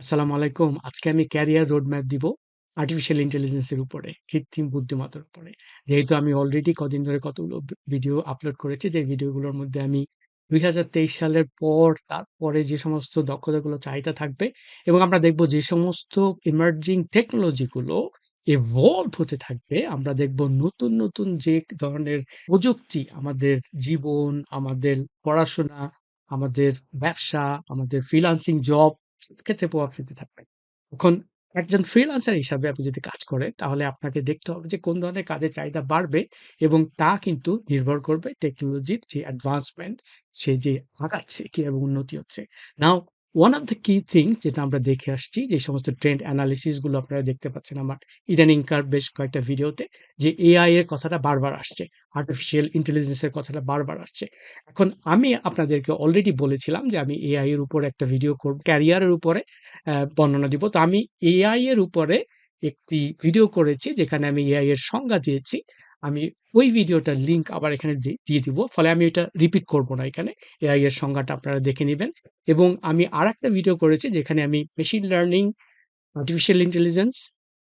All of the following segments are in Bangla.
আসসালামু আলাইকুম। আজকে আমি ক্যারিয়ার রোডম্যাপ দিব আর্টিফিশিয়াল ইন্টেলিজেন্সের উপরে, কৃত্রিম বুদ্ধিমত্তার উপরে। যেহেতু আমি অলরেডি কদিন ধরে কতগুলো ভিডিও আপলোড করেছি, যে ভিডিওগুলোর মধ্যে আমি ২০২৩ সালের পর তারপরে যে সমস্ত দক্ষতাগুলো চাহিদা থাকবে এবং আমরা দেখব যে সমস্ত ইমার্জিং টেকনোলজি গুলো ইভলভ হতে থাকবে, আমরা দেখব নতুন, নতুন যে ধরনের প্রযুক্তি আমাদের জীবন, আমাদের পড়াশোনা, আমাদের ব্যবসা, আমাদের ফ্রিল্যান্সিং জব ক্ষেত্রে প্রভাব ফেলতে থাকবে। এখন একজন ফ্রিলান্সার হিসাবে আপনি যদি কাজ করেন, তাহলে আপনাকে দেখতে হবে যে কোন ধরনের কাজের চাহিদা বাড়বে এবং তা কিন্তু নির্ভর করবে টেকনোলজির যে অ্যাডভান্সমেন্ট, সে যে আগাচ্ছে, কীভাবে উন্নতি হচ্ছে। Now one of the key things যেটা আমরা দেখে আসছি, যে সমস্ত ট্রেন্ড এনালাইসিসগুলো আপনারা দেখতে পাচ্ছেন আমার ইদানিংকার বেশ কয়েকটা ভিডিওতে, যে এআই এর কথাটা বারবার আসছে। আর্টিফিশিয়াল ইন্টেলিজেন্সের কথাটা বারবার আসছে। এখন আমি আপনাদেরকে অলরেডি বলেছিলাম যে আমি এআই এর উপরে একটা ভিডিও করব, ক্যারিয়ারের উপরে বর্ণনা দিব। তো আমি এআই এর উপরে একটি ভিডিও করেছি, যেখানে আমি এআই এর সংজ্ঞা দিয়েছি। আমি ওই ভিডিওটার লিঙ্ক আবার এখানে দিয়ে দিব। ফলে আমি এটা রিপিট করব না এখানে। এআই এর সংজ্ঞাটা আপনারা দেখে নেবেন এবং আমি আরেকটা ভিডিও করেছি, যেখানে আমি machine learning, artificial intelligence,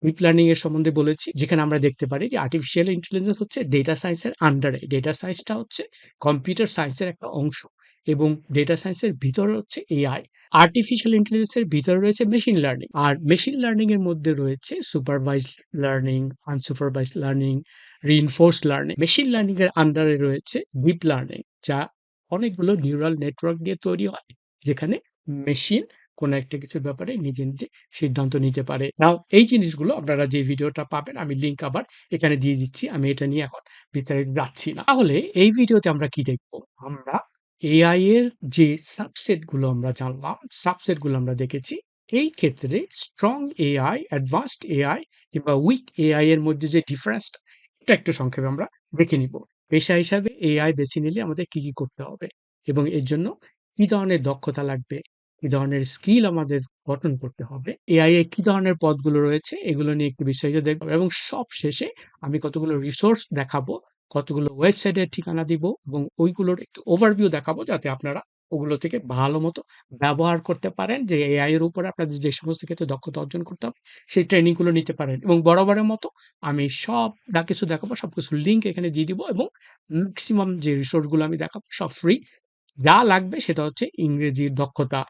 deep learning এর সম্বন্ধে বলেছি। যেখানে আমরা দেখতে পারি যে আর্টিফিশিয়াল ইন্টেলিজেন্স হচ্ছে ডেটা সায়েন্স এর আন্ডারে। ডেটা সায়েন্সটা হচ্ছে কম্পিউটার সায়েন্স এর একটা অংশ এবং ডেটা সায়েন্স এর ভিতরে হচ্ছে এআই। আর্টিফিশিয়াল ইন্টেলিজেন্সের ভিতরে রয়েছে মেশিন লার্নিং। আর মেশিন লার্নিং এর মধ্যে রয়েছে supervised learning, unsupervised learning, reinforced learning. Machine learning এর আন্ডারে রয়েছে ডিপ লার্নিং, যা অনেকগুলো নিউরাল নেটওয়ার্ক দিয়ে তৈরি হয়, যেখানে মেশিন কোন একটা কিছুর ব্যাপারে নিজে, নিজে সিদ্ধান্ত নিতে পারে। নাও এই জিনিসগুলো আপনারা যে ভিডিওটা পাবেন, আমি লিঙ্ক আবার এখানে দিয়ে দিচ্ছি। আমি এটা নিয়ে এখন বিস্তারিত যাচ্ছি না। তাহলে এই ভিডিওতে আমরা কি দেখব? আমরা এআই এর যে সাবসেটগুলো আমরা জানলাম, সাবসেটগুলো আমরা দেখেছি। এই ক্ষেত্রে স্ট্রং এআই, অ্যাডভান্সড এআই কিংবা উইক এআই এর মধ্যে যে ডিফারেন্সটা, এটা একটু সংক্ষেপে আমরা দেখে নিব। পেশা হিসাবে এআই বেছে নিলে আমাদের কি, কি করতে হবে এবং এর জন্য কি ধরনের দক্ষতা লাগবে, কি ধরনের স্কিল আমাদের গঠন করতে হবে, এআই এ কি ধরনের পদগুলো রয়েছে, এগুলো নিয়ে একটু বিস্তারিত দেখব এবং সব শেষে আমি কতগুলো রিসোর্স দেখাবো, কতগুলো ওয়েবসাইটের ঠিকানা দিব এবং ওইগুলোর একটু ওভারভিউ দেখাবো, যাতে আপনারা ওগুলো থেকে ভালো মতো ব্যবহার করতে পারেন। যে এআই এর উপরে আপনাদের যে সমস্ত ক্ষেত্রে দক্ষতা অর্জন করতে হবে, সেই ট্রেনিংগুলো নিতে পারেন এবং বরাবরের মতো আমি সব যা কিছু দেখাবো, সব কিছু লিঙ্ক এখানে দিয়ে দিব এবং ম্যাক্সিমাম যে রিসোর্সগুলো আমি দেখাবো, সব ফ্রি। যা লাগবে সেটা হচ্ছে ইংরেজির দক্ষতা।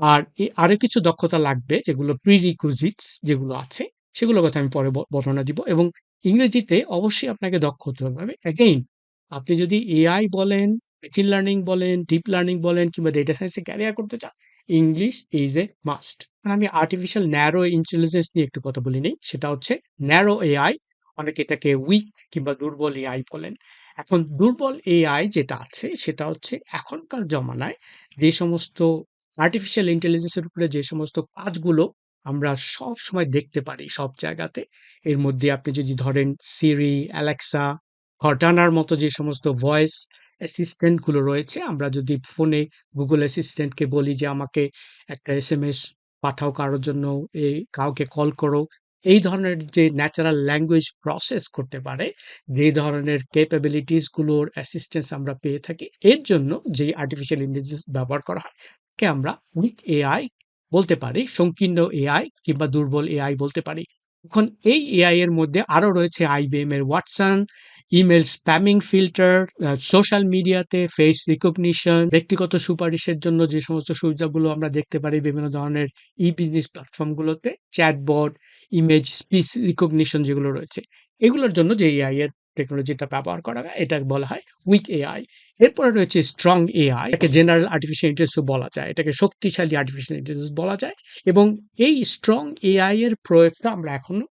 আর আরও কিছু দক্ষতা লাগবে, যেগুলো প্রিরিকুইজিটস যেগুলো আছে, সেগুলোর কথা আমি পরে বর্ণনা দিব এবং ইংরেজিতে অবশ্যই আপনাকে দক্ষ হতে হবে। অ্যাগেইন আপনি যদি এআই বলেন, মেশিন লার্নিং বলেন, ডিপ লার্নিং বলেন কিংবা ডেটা সায়েন্স ক্যারিয়ার করতে চান, ইংলিশ ইস এ মাস্ট। আমি আর্টিফিশিয়াল ন্যারো ইন্টেলিজেন্স নিয়ে একটু কথা বলে নেই। সেটা হচ্ছে ন্যারো এআই, অনেকে এটাকে উইক কিংবা দুর্বল এআই বলেন। এখন দুর্বল এআই যেটা আছে, সেটা হচ্ছে এখনকার জমানায় যে সমস্ত আর্টিফিশিয়াল ইন্টেলিজেন্সের উপরে যে সমস্ত কাজগুলো আমরা সবসময় দেখতে পারি সব জায়গাতে, এর মধ্যে আপনি যদি ধরেন সিরি, অ্যালেক্সা, কর্টানার মতো যে সমস্ত ভয়েস অ্যাসিস্ট্যান্টগুলো রয়েছে, আমরা যদি ফোনে গুগল অ্যাসিস্ট্যান্ট কে বলি যে আমাকে একটা এসএমএস পাঠাও কারোর জন্য, এই কাউকে কল করো। এই ধরনের যে ন্যাচারাল ল্যাঙ্গুয়েজ প্রসেস করতে পারে, যে ধরনের ক্যাপাবিলিটিসগুলোর অ্যাসিস্ট্যান্স আমরা পেয়ে থাকি, এর জন্য যে আর্টিফিশিয়াল ইন্টেলিজেন্স ব্যবহার করা হয়, কে আমরা উইক এআই বলতে পারি, সংকীর্ণ এআই কিংবা দুর্বল এআই বলতে পারি। এখন এই এআই এর মধ্যে আরও রয়েছে আইবিএম এর Watson, email spamming filter, social মিডিয়াতে ফেস রিকগনিশন, ব্যক্তিগত সুপারিশের জন্য যে সমস্ত সুবিধাগুলো আমরা দেখতে পারি বিভিন্ন ধরনের ই-বিজনেস প্ল্যাটফর্ম গুলোতে, চ্যাটবট, ইমেজ স্পিচ রিকগনিশন যেগুলো রয়েছে, এগুলোর জন্য যে এআই এর টেকনোলজিটা ব্যবহার করা হয়, এটা বলা হয় উইক এআই। এরপরে রয়েছে স্ট্রং এআই, এটাকে জেনারেল আর্টিফিশিয়াল ইন্টেলিজেন্স বলা যায়। এটাকে শক্তিশালী আর্টিফিশিয়াল ইন্টেলিজেন্স বলা যায় এবং এই স্ট্রং এআই এর প্রয়োগটা আমরা এখনও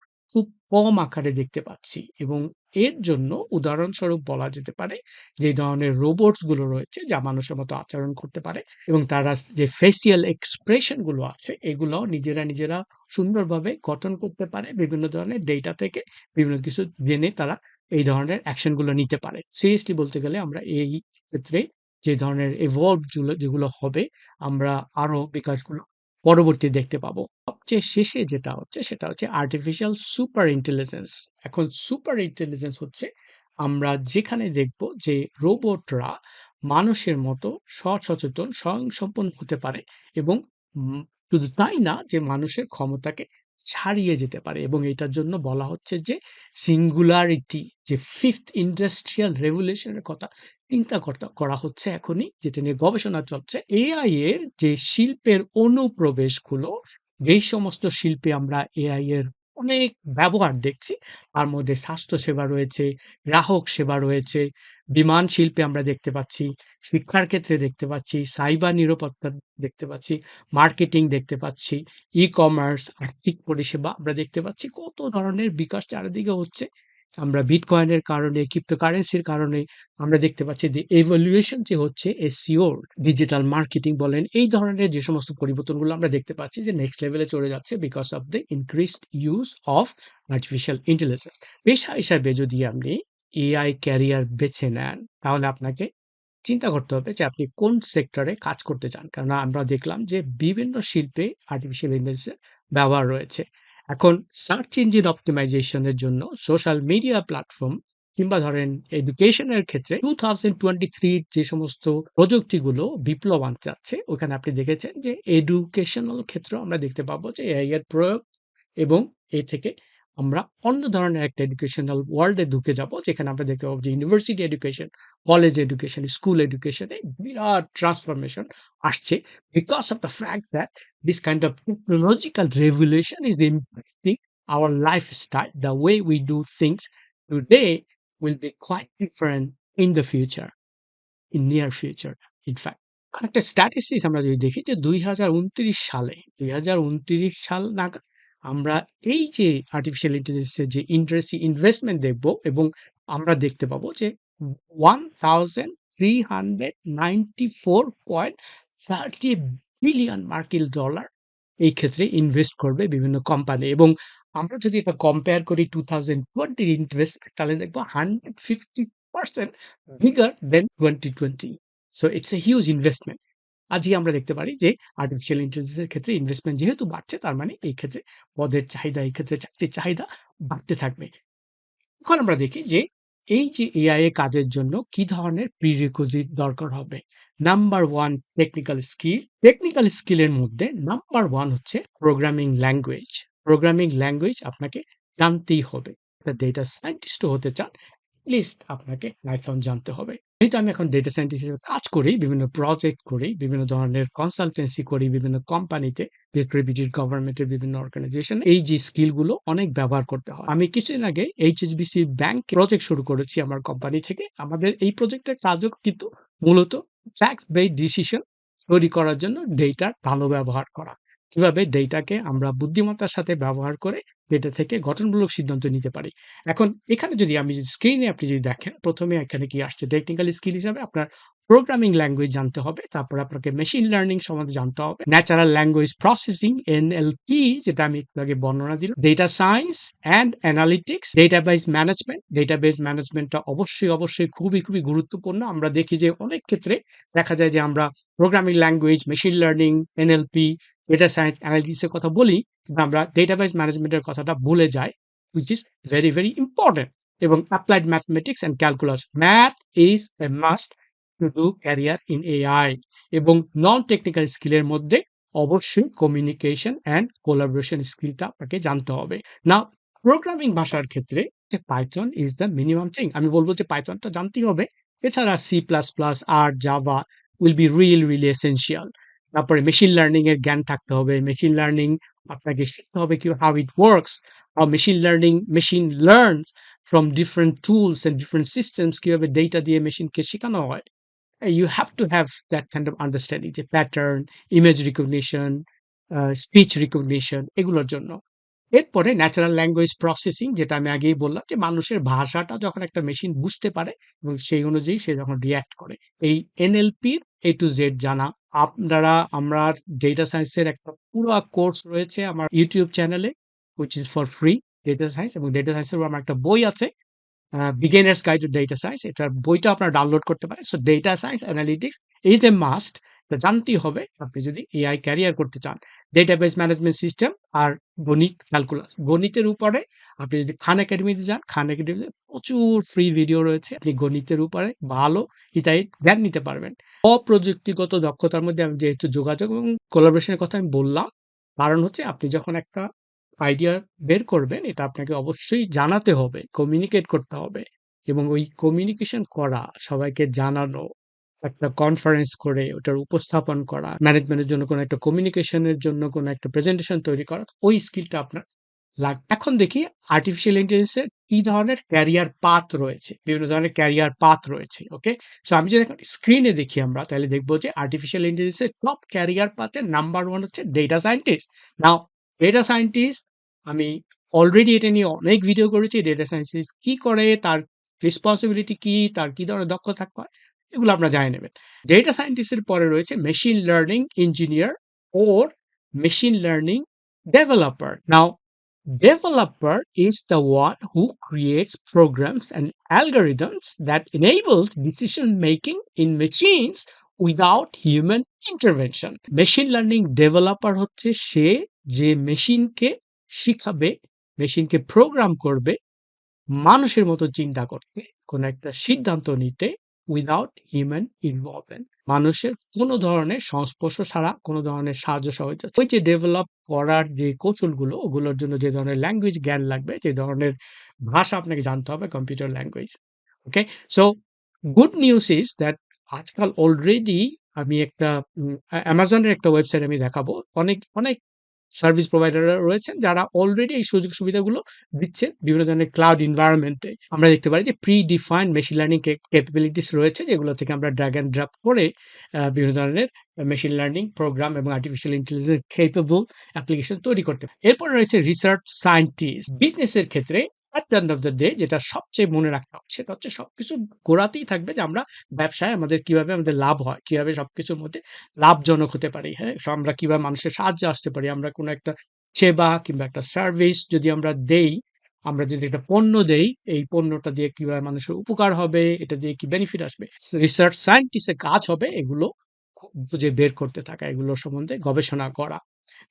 কম আকারে দেখতে পাচ্ছি এবং এর জন্য উদাহরণস্বরূপ বলা যেতে পারে, যে ধরনের রোবটসগুলো রয়েছে, যা মানুষের মতো আচরণ করতে পারে এবং তারা যে ফেসিয়াল এক্সপ্রেশনগুলো আছে, এগুলো নিজেরা, নিজেরা সুন্দরভাবে গঠন করতে পারে বিভিন্ন ধরনের ডেটা থেকে, বিভিন্ন কিছু জেনে তারা এই ধরনের অ্যাকশনগুলো নিতে পারে। সিরিয়াসলি বলতে গেলে আমরা এই ক্ষেত্রে যে ধরনের এভলভডগুলো যেগুলো হবে, আমরা আরও বিকাশগুলো পরবর্তী দেখতে পাবো। সবচেয়ে শেষে যেটা হচ্ছে, সেটা হচ্ছে আর্টিফিশিয়াল সুপার ইন্টেলিজেন্স। এখন সুপার ইন্টেলিজেন্স হচ্ছে আমরা যেখানে দেখব যে রোবটরা মানুষের মতো সচেতন, স্বয়ংসম্পন্ন হতে পারে এবং শুধু তাই না যে মানুষের ক্ষমতাকে ছাড়িয়ে যেতে পারে এবং এটার জন্য বলা হচ্ছে যে সিঙ্গুলারিটি যে ফিফথ ইন্ডাস্ট্রিয়াল রেভুলেশনের কথা চিন্তা করা হচ্ছে এখনই, যেটা নিয়ে গবেষণা চলছে। এআই এর যে শিল্পের অনুপ্রবেশগুলো, এই সমস্ত শিল্পে আমরা এআই এর অনেক ব্যবহার দেখছি। তার মধ্যে স্বাস্থ্যসেবা রয়েছে, গ্রাহক সেবা রয়েছে, বিমান শিল্পে আমরা দেখতে পাচ্ছি, শিক্ষার ক্ষেত্রে দেখতে পাচ্ছি, সাইবার নিরাপত্তা দেখতে পাচ্ছি, মার্কেটিং দেখতে পাচ্ছি ই কমার্স আর্থিক পরিষেবা আমরা দেখতে পাচ্ছি। কত ধরনের বিকাশ চারিদিকে হচ্ছে। আমরা বিটকয়েনের কারণে ক্রিপ্টোকারেন্সির কারণে আমরা দেখতে পাচ্ছি যে এভলিউশন যে হচ্ছে এসিওর ডিজিটাল মার্কেটিং বলেন। এই ধরনের যে সমস্ত পরিবর্তনগুলো আমরা দেখতে পাচ্ছি যে নেক্সট লেভেলে চলে যাচ্ছে because of the increased use of artificial intelligence পেশা হিসাবে যদি আপনি এআই ক্যারিয়ার বেছে নেন, তাহলে আপনাকে চিন্তা করতে হবে যে আপনি কোন সেক্টরে কাজ করতে চান। কারণ আমরা দেখলাম যে বিভিন্ন শিল্পে আর্টিফিশিয়াল ইন্টেলিজেন্স ব্যবহার রয়েছে। এখন সার্চ ইঞ্জিন অপটিমাইজেশনের জন্য সোশ্যাল মিডিয়া প্ল্যাটফর্ম কিংবা ধরেন এডুকেশনের ক্ষেত্রে টু থাউজেন্ড টোয়েন্টি থ্রির যে সমস্ত প্রযুক্তিগুলো বিপ্লব আনতে যাচ্ছে, ওখানে আপনি দেখেছেন যে এডুকেশনাল ক্ষেত্র আমরা দেখতে পাবো যে এআই এর প্রয়োগ এবং এ থেকে আমরা অন্য ধরনের একটা এডুকেশনাল ওয়ার্ল্ডে ঢুকে যাব যেখানে আমরা দেখতে পাবো যে university education college education school এডুকেশনে বিরাট ট্রান্সফরমেশন আসছে because of the fact that this kind of technological revolution is impacting our lifestyle. The way we do things today will be quite different in the future, in near future, in fact. একটা স্ট্যাটিস্টিক্স আমরা যদি দেখি যে দুই হাজার উনত্রিশ সালে দুই হাজার উনত্রিশ সাল নাগাদ আমরা এই যে আর্টিফিশিয়াল ইন্টেলিজেন্সের যে ইন্ডাস্ট্রি ইনভেস্টমেন্ট দেখব এবং আমরা দেখতে পাবো যে one thousand three hundred ninety four point thirty billion মার্কিন ডলার এই ক্ষেত্রে ইনভেস্ট করবে বিভিন্ন কোম্পানি এবং আমরা যদি এটা কম্পেয়ার করি টু থাউজেন্ড টোয়েন্টির ইন্টারেস্ট তাহলে দেখব hundred fifty percent bigger than twenty twenty so it's a huge investment আজই আমরা দেখতে পারি যে আর্টিফিশিয়াল ইন্টেলিজেন্সের ক্ষেত্রে ইনভেস্টমেন্ট যেহেতু বাড়ছে, তার মানে এই ক্ষেত্রে পদের চাহিদা, এই ক্ষেত্রে চাকরির চাহিদা বাড়তে থাকবে। এখন আমরা দেখি যে এই যে এআই এ কাজের জন্য কি ধরনের প্রিরিকুইজিট দরকার হবে? Number one technical skill technical স্কিলের মধ্যে নাম্বার ওয়ান হচ্ছে প্রোগ্রামিং ল্যাঙ্গুয়েজ প্রোগ্রামিং ল্যাঙ্গুয়েজ আপনাকে জানতেই হবে। ডেটা সায়েন্টিস্টও হতে চান লিস্ট আপনাকে পাইথন জানতে হবে। যেহেতু আমি এখন ডেটা সায়েন্টিস্ট হিসেবে কাজ করি, বিভিন্ন প্রজেক্ট করি, বিভিন্ন ধরনের কনসালটেন্সি করি, বিভিন্ন কোম্পানিতে ব্রিটিশ গভর্নমেন্টের বিভিন্ন অর্গানাইজেশন এই যে স্কিলগুলো অনেক ব্যবহার করতে হয়। আমি কিছুদিন আগে এইচএসবিসি ব্যাংক প্রজেক্ট শুরু করেছি আমার কোম্পানি থেকে। আমাদের এই প্রজেক্টের কাজও কিন্তু মূলত ট্যাক্স বেড ডিসিশন তৈরি করার জন্য ডেটার ভালো ব্যবহার করা। কীভাবে ডেটাকে আমরা বুদ্ধিমত্তার সাথে ব্যবহার করে ডেটা থেকে গঠনমূলক সিদ্ধান্ত নিতে পারি। এখন এখানে যদি আমি স্ক্রিনে আপনি যদি দেখেন, প্রথমে এখানে কি আসছে? টেকনিক্যাল স্কিল হিসাবে আপনার প্রোগ্রামিং ল্যাঙ্গুয়েজ জানতে হবে, তারপর আপনাকে মেশিন লার্নিং সম্বন্ধে জানতে হবে। ন্যাচারাল ল্যাঙ্গুয়েজ প্রসেসিং এনএলপি যেটা আমি একটু আগে বর্ণনা দিলাম। Data science and analytics data database management data database ম্যানেজমেন্টটা অবশ্যই অবশ্যই খুবই খুবই গুরুত্বপূর্ণ। আমরা দেখি যে অনেক ক্ষেত্রে দেখা যায় যে আমরা programming language machine learning NLP data science অ্যানালিটিক্সের কথা বলি কিন্তু আমরা ডেটাবেস ম্যানেজমেন্টের কথাটা ভুলে যাই which is very very important এবং applied mathematics and calculus math is a must to do career in AI এবং নন টেকনিক্যাল স্কিলের মধ্যে অবশ্যই কমিউনিকেশন অ্যান্ড কোলাবোরেশন স্কিলটা আপনাকে জানতে হবে। না প্রোগ্রামিং ভাষার ক্ষেত্রে Python is the minimum thing আমি বলব যে পাইথনটা জানতেই হবে। এছাড়া C plus plus R Java will be real really essential তারপরে মেশিন লার্নিং এর জ্ঞান থাকতে হবে। মেশিন লার্নিং আপনাকে শিখতে হবে কি how it works how machine learning machine learns from different tools and different systems কীভাবে ডেটা দিয়ে মেশিনকে শেখানো হয়। You have to have that kind of understanding যে pattern image recognition speech recognition এগুলোর জন্য। এরপরে ন্যাচারাল ল্যাঙ্গুয়েজ প্রসেসিং যেটা আমি আগেই বললাম যে মানুষের ভাষাটা যখন একটা মেশিন বুঝতে পারে এবং সেই অনুযায়ী সে যখন রিয়াক্ট করে। এই এনএলপির এ টু জেড জানা। আপনারা, আমরা ডেটা সায়েন্সের একটা পুরো কোর্স রয়েছে আমার ইউটিউব চ্যানেলে which is for free data science এবং ডেটা সায়েন্সের আমার একটা বই আছে beginners guide to data science এটার বইটা আপনারা ডাউনলোড করতে পারেন। So data science analytics is a must তা জানতেই হবে। আপনি যদি এআই ক্যারিয়ার করতে চান ডেটাবেস ম্যানেজমেন্ট সিস্টেম আর গণিত ক্যালকুলাস গণিতের উপরে আপনি যদি খান একাডেমিতে যান, খান একাডেমিতে প্রচুর ফ্রি ভিডিও রয়েছে। আপনি গণিতের উপরে ভালো হিতাহিত জ্ঞান নিতে পারবেন। অপ্রযুক্তিগত দক্ষতার মধ্যে আমি যেহেতু যোগাযোগ এবং কোলাবোরেশন এর কথা আমি বললাম। কারণ হচ্ছে আপনি যখন একটা আইডিয়া বের করবেন, এটা আপনাকে অবশ্যই জানাতে হবে, কমিউনিকেট করতে হবে এবং ওই কমিউনিকেশন করা, সবাইকে জানানো, একটা কনফারেন্স করে ওটার উপস্থাপন করা, ম্যানেজমেন্টের জন্য কোনো একটা কমিউনিকেশন এর জন্য কোনো একটা প্রেজেন্টেশন তৈরি করা, ওই স্কিলটা আপনার লাগ এখন দেখি আর্টিফিশিয়াল ইন্টেলিজেন্স এর কি ধরনের ক্যারিয়ার পাথ রয়েছে। বিভিন্ন ধরনের ক্যারিয়ার পাথ রয়েছে। ওকে? সো আমি যদি এখন স্ক্রিনে দেখি আমরা তাহলে দেখব যে আর্টিফিশিয়াল ইন্টেলিজেন্স এর টপ ক্যারিয়ার পাথ এর নাম্বার ওয়ান হচ্ছে data scientist. Now data scientist আমি অলরেডি এটা নিয়ে অনেক ভিডিও করেছি। ডেটা সায়েন্টিস্ট কি করে, তার রেসপনসিবিলিটি কি, তার কি ধরনের দক্ষ থাকতে হয়, এগুলো আপনারা জানে নেবেন। ডেটা সায়েন্টিস্টের পরে রয়েছে machine learning engineer or machine learning developer. Now developer is the one who creates programs and algorithms that enables decision making in machines without human intervention machine learning developer হচ্ছে সে যে মেশিনকে শিখাবে মেশিনকে প্রোগ্রাম করবে মানুষের মতো চিন্তা করতে কোন একটা সিদ্ধান্ত নিতে উইদাউট হিউম্যান ইনভলভমেন্ট মানুষের কোনো ধরনের সংস্পর্শ ছাড়া, কোনো ধরনের সাহায্য সহযোগিতা ওই যে ডেভেলপ করার যে কৌশলগুলো, ওগুলোর জন্য যে ধরনের ল্যাঙ্গুয়েজ জ্ঞান লাগবে, যে ধরনের ভাষা আপনাকে জানতে হবে computer language okay so good news is that আজকাল অলরেডি আমি একটা অ্যামাজনের একটা ওয়েবসাইট আমি দেখাবো। অনেক অনেক সার্ভিস প্রোভাইডাররা রয়েছেন যারা অলরেডি এই সুযোগ সুবিধাগুলো দিচ্ছেন বিভিন্ন ধরনের ক্লাউড এনভায়রনমেন্টে আমরা দেখতে পারি যে predefined machine learning capabilities রয়েছে যেগুলো থেকে আমরা ড্র্যাগ অ্যান্ড ড্রপ করে বিভিন্ন ধরনের মেশিন লার্নিং প্রোগ্রাম এবং আর্টিফিশিয়াল ইন্টেলিজেন্স ক্যাপেবল অ্যাপ্লিকেশন তৈরি করতে এরপর রয়েছে রিসার্চ সায়েন্টিস্ট বিজনেসের ক্ষেত্রে at the end of the day যেটা সবচেয়ে মনে রাখতে হবে, সেটা হচ্ছে সবকিছু গোড়াতেই থাকবে যে আমরা ব্যবসায় আমাদের কীভাবে আমাদের লাভ হয়, কীভাবে সবকিছুর মধ্যে লাভজনক হতে পারি হ্যাঁ? আমরা কীভাবে মানুষের সাহায্যে আসতে পারি, আমরা কোনো একটা সেবা কিংবা একটা সার্ভিস যদি আমরা দেই, আমরা যদি একটা পণ্য দেই, এই পণ্যটা দিয়ে কীভাবে মানুষের উপকার হবে, এটা দিয়ে কি বেনিফিট আসবে? রিসার্চ সায়েন্টিস্টের কাজ হবে এগুলো খুঁজে বের করতে থাকা এগুলো সম্বন্ধে গবেষণা করা।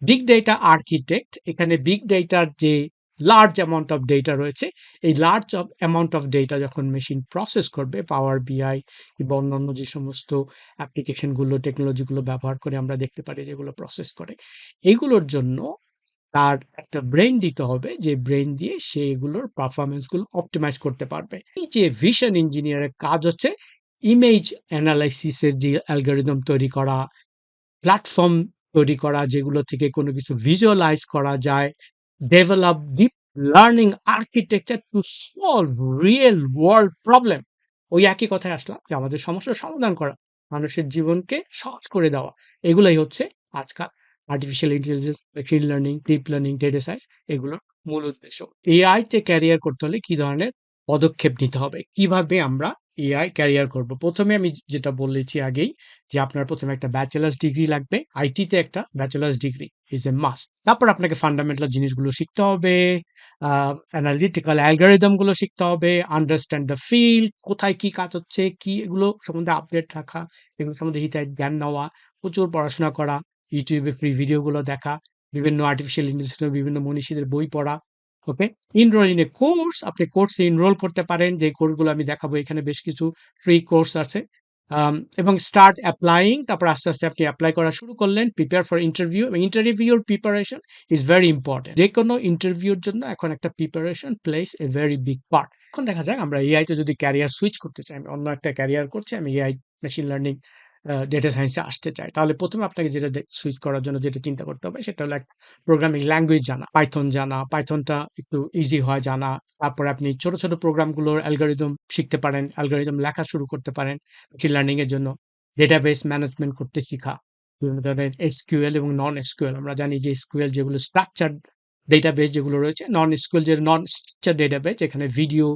বিগ ডেটা আর্কিটেক্ট এখানে বিগ ডেটার যে লার্জ অ্যামাউন্ট অফ ডেটা রয়েছে। এই লার্জ অ্যামাউন্ট অফ ডেটা যখন মেশিন প্রসেস করবে পাওয়ার বিআই কিংবা অন্যান্য যে সমস্ত অ্যাপ্লিকেশনগুলো টেকনোলজিগুলো ব্যবহার করে আমরা দেখতে পারি যেগুলো প্রসেস করে, এইগুলোর জন্য তার একটা ব্রেন দিতে হবে যে ব্রেন দিয়ে সে এগুলোর পারফরমেন্সগুলো অপটিমাইজ করতে পারবে। এই যে ভিশন ইঞ্জিনিয়ারের কাজ হচ্ছে ইমেজ অ্যানালাইসিসের যে অ্যালগোরিদম তৈরি করা প্ল্যাটফর্ম তৈরি করা, যেগুলো থেকে কোনো কিছু ভিজুয়ালাইজ করা যায় develop deep learning architecture to solve real world problem. ওই একই কথায় আসলাম যে, আমাদের সমস্যার সমাধান করা, মানুষের জীবনকে সহজ করে দেওয়া। এগুলাই হচ্ছে আজকাল artificial intelligence machine learning deep learning data science এগুলোর মূল উদ্দেশ্য। এআই তে ক্যারিয়ার করতে হলে কি ধরনের পদক্ষেপ নিতে হবে? কীভাবে আমরা এআই ক্যারিয়ার করব। প্রথমে আমি যেটা বলেছি আগেই যে আপনার প্রথমে একটা ব্যাচেলার্স ডিগ্রি লাগবে। আইটিতে একটা bachelors degree is a must তারপর আপনাকে ফান্ডামেন্টাল জিনিসগুলো শিখতে হবে অ্যানালিটিক্যাল অ্যালগারিদমগুলো শিখতে হবে আন্ডারস্ট্যান্ড দ্য ফিল্ড কোথায় কি কাজ হচ্ছে, কি এগুলো সম্বন্ধে আপডেট রাখা, এগুলো সম্বন্ধে হিতায় জ্ঞান নেওয়া, প্রচুর পড়াশোনা করা ইউটিউবে ফ্রি ভিডিওগুলো দেখা, বিভিন্ন আর্টিফিশিয়াল ইন্টেলিজেন্স বিভিন্ন মনীষীদের বই পড়া okay enrol in a course আপনি কোর্সে ইনরোল করতে পারেন। যে কোর্সগুলো আমি দেখাবো, এখানে বেশ কিছু ফ্রি কোর্স আছে। এবং স্টার্ট অ্যাপ্লাইং তারপর আস্তে আস্তে আপনি অ্যাপ্লাই করা শুরু করলেন প্রিপেয়ার ফর ইন্টারভিউ এবং ইন্টারভিউর প্রিপারেশন ইজ ভেরি ইম্পর্টেন্ট যে কোনো ইন্টারভিউর জন্য এখন একটা preparation place a very big part এখন দেখা যাক, আমরা এআই তে যদি ক্যারিয়ার সুইচ করতে চাই, আমি অন্য একটা ক্যারিয়ার করছি, আমি এআই মেশিন লার্নিং ডেটা সায়েন্সে আসতে চায়। তাহলে প্রথমে আপনাকে যেটা সুইচ করার জন্য যেটা চিন্তা করতে হবে সেটা হলো একটা প্রোগ্রামিং ল্যাঙ্গুয়েজ জানা পাইথন জানা পাইথনটা একটু ইজি হয় জানা, তারপরে আপনি ছোট ছোট প্রোগ্রামগুলোর অ্যালগোরিদম শিখতে পারেন অ্যালগোরিদম লেখা শুরু করতে পারেন মেশিন লার্নিং এর জন্য। ডেটাবেস ম্যানেজমেন্ট করতে শেখা। বিভিন্ন ধরনের এসকিউএল এবং নন এসকিউএল আমরা জানি যে এসকিউএল যেগুলো স্ট্রাকচার ডেটাবেস যেগুলো রয়েছে নন এসকিউএল যে নন স্ট্রাকচার ডেটাবেস এখানে ভিডিও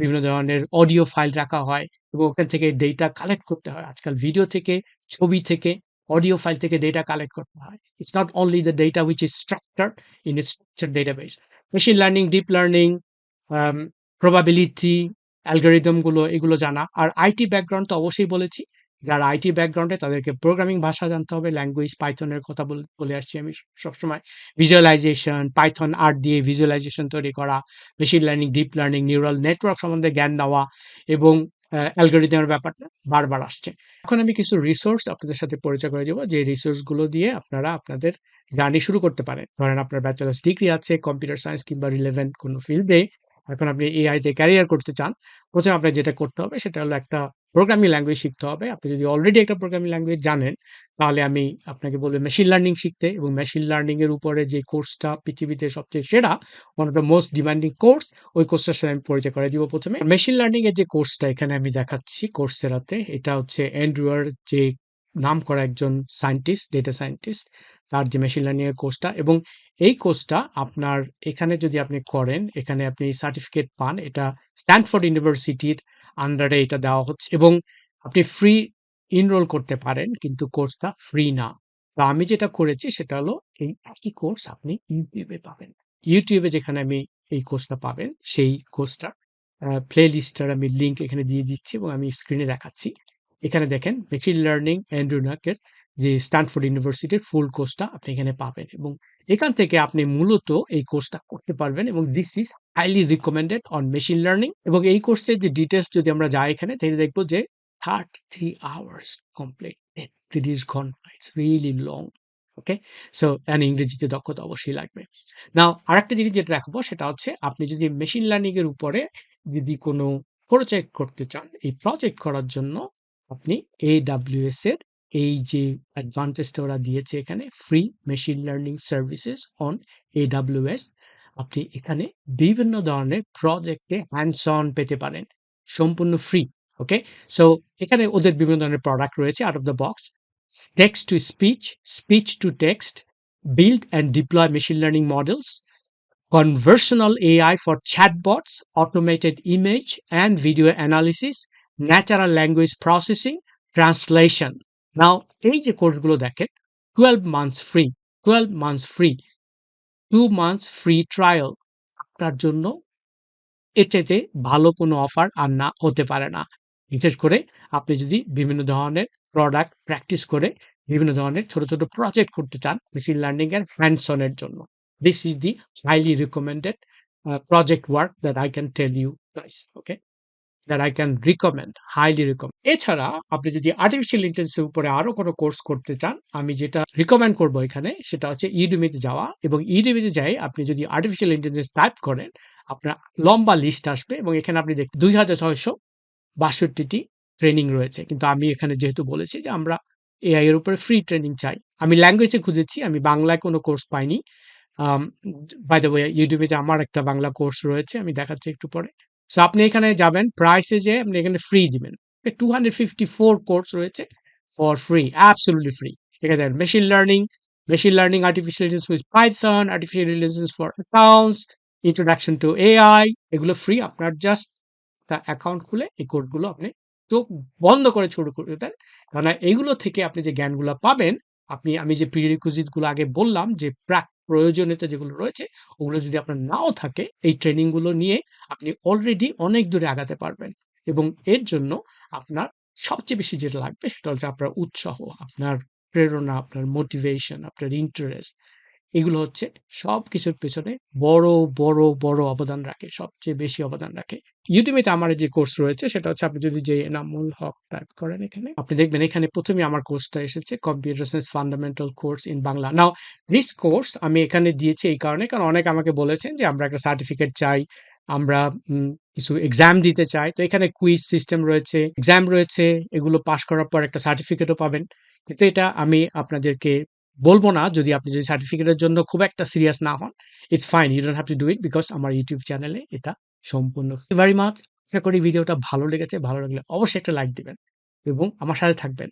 বিভিন্ন ধরনের অডিও ফাইল রাখা হয় এবং ওখান থেকে ডেটা কালেক্ট করতে হয়। আজকাল ভিডিও থেকে ছবি থেকে অডিও ফাইল থেকে ডেটা কালেক্ট করতে হয়। It's not only the data which is structure in a structure database machine learning deep learning probability অ্যালগোরিদমগুলো এগুলো জানা। আর আইটি ব্যাকগ্রাউন্ড তো অবশ্যই বলেছি। যারা আইটি ব্যাকগ্রাউন্ডে তাদেরকে প্রোগ্রামিং ভাষা জানতে হবে। ল্যাঙ্গুয়েজ পাইথনের কথা বল আসছি আমি সবসময়। ভিজুয়ালাইজেশন, পাইথন আর্ট দিয়ে ভিজুয়ালাইজেশন তৈরি করা, machine learning, deep learning, neural network সম্বন্ধে জ্ঞান নেওয়া এবং অ্যালগরিদমের ব্যাপারটা বারবার আসছে। এখন আমি কিছু রিসোর্স আপনাদের সাথে পরিচয় করে দেবো যে রিসোর্সগুলো দিয়ে আপনারা আপনাদের জার্নি শুরু করতে পারেন। ধরেন আপনার ব্যাচেলার্স ডিগ্রি আছে কম্পিউটার সায়েন্স কিংবা রিলেভেন্ট কোনো ফিল্ডে। এখন আপনি এআই তে ক্যারিয়ার করতে চান। ১ম এ আপনার যেটা করতে হবে সেটা হলো একটা প্রোগ্রামিং ল্যাঙ্গুয়েজ শিখতে হবে। আপনি যদি অলরেডি একটা প্রোগ্রামিং ল্যাঙ্গুয়েজ জানেন, তাহলে আমি আপনাকে বলব মেশিন লার্নিং শিখতে এবং মেশিন লার্নিং এর উপরে যে কোর্সটা পৃথিবীতে সবচেয়ে সেরা, one of the most demanding course, ওই কোর্সটার সাথে আমি পরিচয় করে দিব প্রথমে মেশিন লার্নিং এর যে কোর্সটা এখানে আমি দেখাচ্ছি Coursera তে, এটা হচ্ছে অ্যান্ড্রু এর যে নামকরা একজন সায়েন্টিস্ট, ডেটা সায়েন্টিস্ট, তার যে মেশিন লার্নিং এর কোর্সটা এবং এই কোর্সটা আপনার এখানে যদি আপনি করেন, এখানে আপনি সার্টিফিকেট পান। এটা স্ট্যানফোর্ড ইউনিভার্সিটির আন্ডারে এটা দেওয়া হচ্ছে এবং আপনি ফ্রি এনরোল করতে পারেন কিন্তু কোর্সটা ফ্রি না। তো আমি যেটা করেছি সেটা হলো এই একই কোর্স আপনি ইউটিউবে পাবেন। ইউটিউবে যেখানে আমি এই কোর্সটা পাবেন, সেই কোর্সটার অ্যা প্লেলিস্টটার আমি লিঙ্ক এখানে দিয়ে দিচ্ছি এবং আমি স্ক্রিনে দেখাচ্ছি। এখানে দেখেন মেশিন লার্নিং অ্যান্ড্রু নাকের যে স্ট্যানফোর্ড ইউনিভার্সিটির ফুল কোর্সটা আপনি এখানে পাবেন এবং এখান থেকে আপনি মূলত এই কোর্সটা করতে পারবেন এবং this is highly recommended on machine learning এবং এই কোর্সের যে ডিটেলস যদি আমরা যাই এখানে তাহলে দেখব যে 33 আওয়ার্স কমপ্লিট ৩৩ ঘণ্টা। It's really long. Okay? So and ইংরেজিতে দক্ষতা অবশ্যই লাগবে। নাও আরেকটা জিনিস যেটা দেখাবো সেটা হচ্ছে আপনি যদি মেশিন লার্নিং এর উপরে যদি কোনো প্রজেক্ট করতে চান, এই প্রজেক্ট করার জন্য আপনি AWS এর এই যে অ্যাডভান্টেজটা ওরা দিয়েছে এখানে free machine learning services on AWS আপনি এখানে বিভিন্ন ধরনের প্রজেক্টে হ্যান্ডস অন পেতে পারেন। সম্পূর্ণ ফ্রি। ওকে? সো এখানে ওদের বিভিন্ন ধরনের প্রোডাক্ট রয়েছে out of the box. Text to speech, speech to text, build and deploy machine learning models, conversational AI for chatbots, automated image and video analysis, natural language processing, translation. Now এই যে কোর্সগুলো দেখেন 12 months free, 12 months free, two months free trial আপনার জন্য চাইতে ভালো কোনো অফার আর না হতে পারে না। বিশেষ করে আপনি যদি বিভিন্ন ধরনের প্রোডাক্ট প্র্যাকটিস করে বিভিন্ন ধরনের ছোট, ছোট প্রজেক্ট করতে চান মেশিন লার্নিং এর হ্যান্ডস অন জন্য। This is the highly recommended project work that I can tell you guys. Okay? That I can recommend, highly recommend. এছাড়া আপনি যদি আর্টিফিশিয়াল ইন্টেলিজেন্স এর উপরে আরও কোনো কোর্স করতে চান, আমি যেটা রিকমেন্ড করব এখানে সেটা হচ্ছে Udemy তে যাওয়া এবং Udemy তে যেয়ে আপনি যদি আর্টিফিশিয়াল ইন্টেলিজেন্স টাইপ করেন, আপনার লম্বা লিস্ট আসবে এবং এখানে আপনি দেখতে দুই হাজার ২৬৬২ টি ট্রেনিং রয়েছে। কিন্তু আমি এখানে যেহেতু বলেছি যে আমরা এআই এর উপরে ফ্রি ট্রেনিং চাই। আমি ল্যাঙ্গুয়েজে খুঁজেছি, আমি বাংলায় কোনো কোর্স পাইনি। বাই দ্য ওয়ে Udemy তে আমার একটা বাংলা কোর্স রয়েছে। আমি দেখাচ্ছি একটু পরে। সো আপনি এখানে যাবেন, প্রাইসে যে আপনি এখানে ফ্রি দিবেন। 254 কোর্স রয়েছে ফর ফ্রি, অ্যাবসোলিউটলি ফ্রি। এখানে দেখেন machine learning, machine learning artificial intelligence with Python, artificial intelligence for accounts, introduction to AI এগুলো ফ্রি। আপনার জাস্ট অ্যাকাউন্ট খুলে এই কোর্সগুলো আপনি চোখ বন্ধ করে শুরু দেন। কেননা এগুলো থেকে আপনি যে জ্ঞানগুলা পাবেন, আপনি আমি যে প্রিরিকুইজিটগুলো আগে বললাম যে প্রাক প্রয়োজনীয়তা যেগুলো রয়েছে, ওগুলো যদি আপনার নাও থাকে, এই ট্রেনিংগুলো নিয়ে আপনি অলরেডি অনেক দূরে আগাতে পারবেন এবং এর জন্য আপনার সবচেয়ে বেশি যেটা লাগবে সেটা হচ্ছে আপনার উৎসাহ, আপনার প্রেরণা, আপনার মোটিভেশন, আপনার ইন্টারেস্ট এগুলো হচ্ছে সবকিছুর পেছনে বড়, বড়, বড় অবদান রাখে। সবচেয়ে বেশি অবদান রাখে। তে আমার যে কোর্স রয়েছে সেটা হচ্ছে আপনি যদি যে এনামুল হক টাইপ করেন এখানে, আপনি দেখবেন এখানে প্রথমে আমার কোর্সটা এসেছে computer science fundamental course in Bangla. Now this course আমি এখানে দিয়েছি এই কারণে কারণ অনেক আমাকে বলেছেন যে আমরা একটা সার্টিফিকেট চাই, আমরা কিছু এক্সাম দিতে চাই। তো এখানে কুইজ সিস্টেম রয়েছে, এক্সাম রয়েছে, এগুলো পাস করার পর একটা সার্টিফিকেটও পাবেন। কিন্তু এটা আমি আপনাদেরকে বলব না যদি আপনি যদি সার্টিফিকেটের জন্য খুব একটা সিরিয়াস না হন। It's fine, you don't have to do it because আমার ইউটিউব চ্যানেলে এটা সম্পূর্ণ ভেরি মাছ আশা করি ভিডিওটা ভালো লেগেছে। ভালো লাগলে অবশ্যই একটা লাইক দিবেন এবং আমার সাথে থাকবেন।